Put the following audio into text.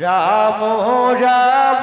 Ram Ram.